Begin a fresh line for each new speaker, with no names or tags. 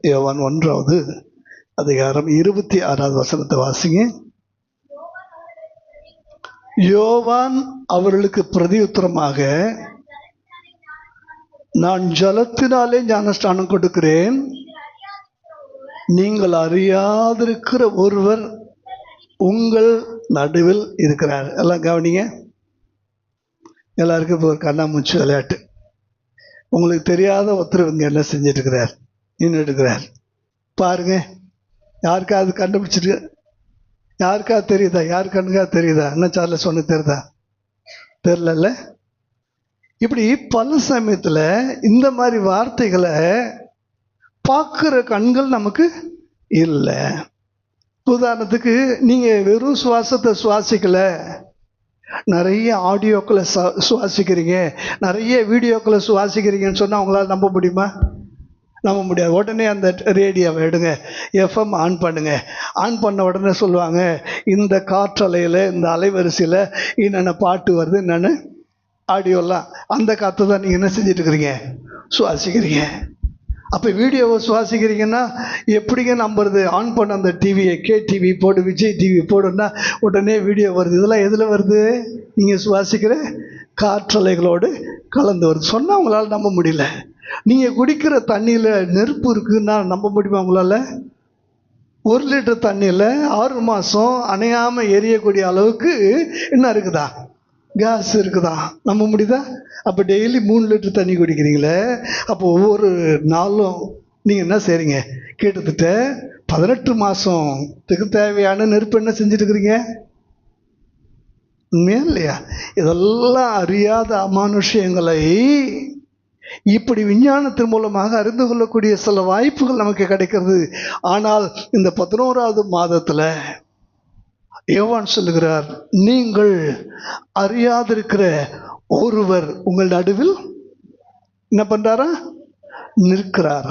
யோவான் ஒன்றாவது அதிகாரம் இருபத்தி ஆறாவது வசனத்தை வாசிங்க. யோவான் அவர்களுக்கு பிரதியுத்தரமாக நான் ஜலத்தினாலே ஞானஸ்தானம் கொடுக்கிறேன். நீங்கள் அறியாதிருக்கிற ஒருவர் உங்கள் நடுவில் இருக்கிறார். எல்லாம் கவனிங்க. எல்லாருக்கும் இப்போ ஒரு கண்ணாமூச்சி விளையாட்டு. உங்களுக்கு தெரியாத ஒருத்தர் இவங்க என்ன செஞ்சிட்ருக்கிறார் இருக்கிறார் நின்று யாருக்கா பாருங்க யாருக்காவது கண்டுபிடிச்சிட்டு யாருக்காவது தெரியுதா? யார் கண்ணுக்கா தெரியுதா? என்ன சார்ல சொன்ன தெரியுதா? தெரிலல்ல இப்படி பல சமயத்தில் இந்த மாதிரி வார்த்தைகளை பார்க்குற கண்கள் நமக்கு இல்லை. உதாரணத்துக்கு நீங்கள் வெறும் சுவாசத்தை சுவாசிக்கலை. நிறைய ஆடியோக்களை ச- சுவாசிக்கிறீங்க. நிறைய வீடியோக்களை சுவாசிக்கிறீங்கன்னு சொன்னால் அவங்களால நம்ப முடியுமா? நம்ப முடியாது. உடனே அந்த ரேடியோவை எடுங்க. எஃப்எம் ஆன் பண்ணுங்க. ஆன் பண்ண உடனே சொல்லுவாங்க இந்த காற்றலையில் இந்த அலைவரிசையில் என்னென்ன பாட்டு வருது என்னென்னு? ஆடியோலாம். அந்த காற்று தான் நீங்கள் என்ன செஞ்சுட்டு இருக்கிறீங்க சுவாசிக்கிறீங்க. அப்போ வீடியோவை சுவாசிக்கிறீங்கன்னா எப்படிங்க நம்புறது? ஆன் பண்ண அந்த டிவியை கே டிவி போடு விஜய் டிவி போடுன்னா உடனே வீடியோ வருது. இதெல்லாம் எதில் வருது? நீங்கள் சுவாசிக்கிற காற்றலைகளோடு கலந்து வருது. சொன்னால் உங்களால் நம்ப முடியல. நீங்கள் குடிக்கிற தண்ணியில் நெருப்பு இருக்குன்னா நம்ப முடியுமா உங்களால்? ஒரு லிட்டர் தண்ணியில் ஆறு மாதம் அணையாமல் எரியக்கூடிய அளவுக்கு என்ன இருக்குதா? கேஸ் இருக்குதா? நம்ப முடியுதா? அப்போ டெய்லி மூணு லிட்டர் தண்ணி குடிக்கிறீங்களே அப்போ ஒவ்வொரு நாளும் நீங்கள் என்ன செய்றீங்க? கிட்டத்தட்ட பதினெட்டு மாதத்துக்கு தேவையான நெருப்பு என்ன செஞ்சுட்டு இருக்கிறீங்க உண்மையா இல்லையா? இதெல்லாம் அறியாத அமானுஷ்யங்களை இப்படி விஞ்ஞானத்தின் மூலமாக அறிந்து கொள்ளக்கூடிய சில வாய்ப்புகள் நமக்கு கிடைக்கிறது. ஆனால் இந்த பதினோராவது மாதத்தில் யோவான் சொல்லுகிறார் நீங்கள் அறியாதிருக்கிற ஒருவர் உங்கள் நடுவில் என்ன பண்றாரா? நிற்கிறாரா?